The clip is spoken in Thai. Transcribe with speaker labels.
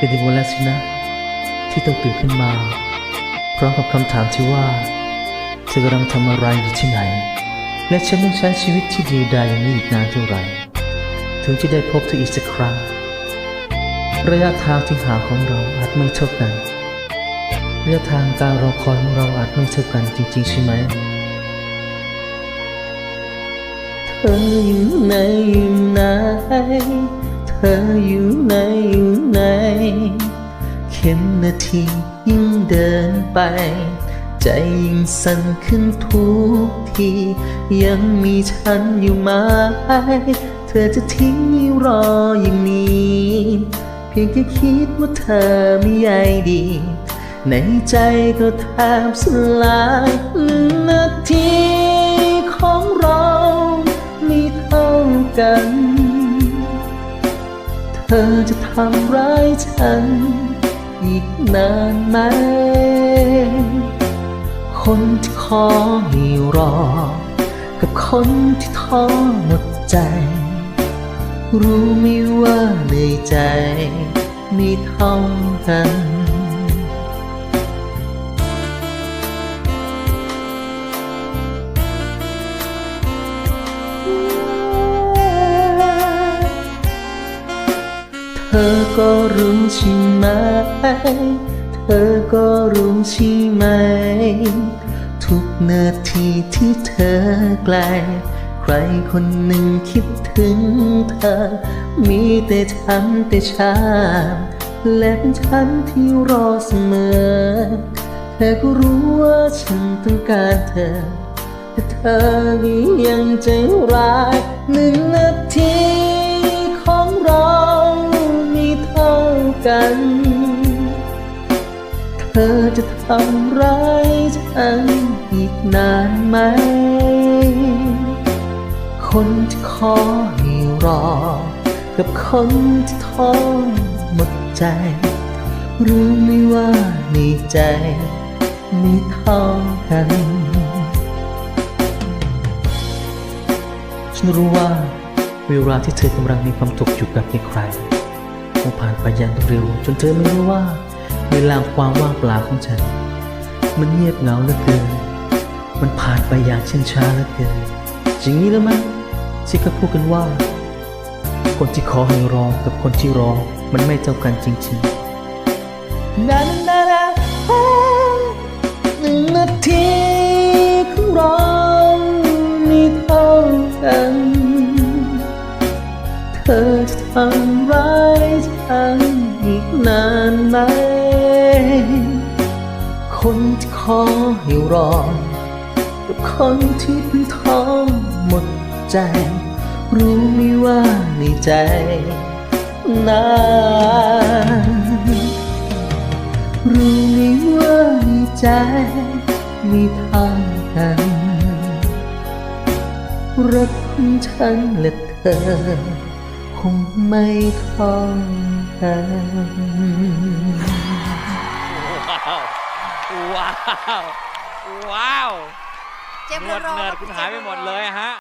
Speaker 1: เป็นอีกวันแล้วสินะ ที่ต้องตื่นขึ้นมา พร้อมกับคำถามที่ว่าเธอกำลังทำอะไรอยู่ที่ไหน และฉันต้องใช้ชีวิตที่ดีดายอย่างนี้อีกนานเท่าไหร่ ถึงจะได้พบเธออีกสักครั้ง ระยะทางที่หาของเราอาจไม่เท่ากันระยะทางการรอคอยของเราอาจไม่เท่ากันจริง ๆ ใช่ไหมเธออยู่ไหนอยู่ไหน ธออยู่ไหนอยู่ไหน เข็มนาทียิ่งเดินไป ใจยิ่งสั่นขึ้นทุกที ยังมีฉันอยู่ไหม เธอจะทิ้งรออย่างนี้ เพียงแค่คิดว่าเธอไม่ใยดี ในใจก็แทบสลายหนึ่งนาที เธอจะทำร้ายฉัน อีกนานไหม คนที่ขอให้รอ กับคนที่ท้อหมดใจ รู้ไหมว่าในใจไม่เท่ากัน เธอก็รู้ใช่ไหม เธอก็รู้ใช่ไหม ทุกนาทีที่เธอไกล ใครคนหนึ่งคิดถึงเธอ มีแต่ฉันแต่ชาและเป็นฉันที่รอเสมอ เธอก็รู้ว่าฉันต้องการเธอ แต่เธอก็ยังใจร้ายหนึ่งัน เธอจะทำร้ายฉันอีกนานไหม คนที่ขอให้รอ กับคนที่ท้อหมดใจ รู้ไหมว่าในใจไม่เท่ากันฉันรู้ว่าเวลาที่เธอกำลังมีความทุกข์อยู่กับใคร คงผ่านไปอย่างรวดเร็ว จนเธอไม่รู้ว่า เวลาความว่างเปล่าของฉัน มันเงียบเหงาเหลือเกิน มันผ่านไปอย่างเช่นช้าเหลือเกินจริงนี้แล้วมั้ยที่เขาพูดกันว่า คนที่ขอให้รอกับคนที่รอมันไม่เท่ากันจริงๆนานานานาหนึ่งนาที จะทำร้ายฉันอีกนานไหม คนที่ขอให้รอ กับคนที่เพิ่งท้อหมดใจ รู้ไหมว่าในใจนานรู้ไหมว่าในใจมีทางกันรักของฉันและเธอ คงไม่เท่ากัน
Speaker 2: ว้าว ว้าว
Speaker 3: เจมส์
Speaker 2: เนิร์ด
Speaker 3: รอ
Speaker 2: เนิร์ด
Speaker 3: รับ
Speaker 2: คุณ
Speaker 3: พี่
Speaker 2: หายไป
Speaker 3: จส์
Speaker 2: หมด
Speaker 3: รอ
Speaker 2: เลยฮะ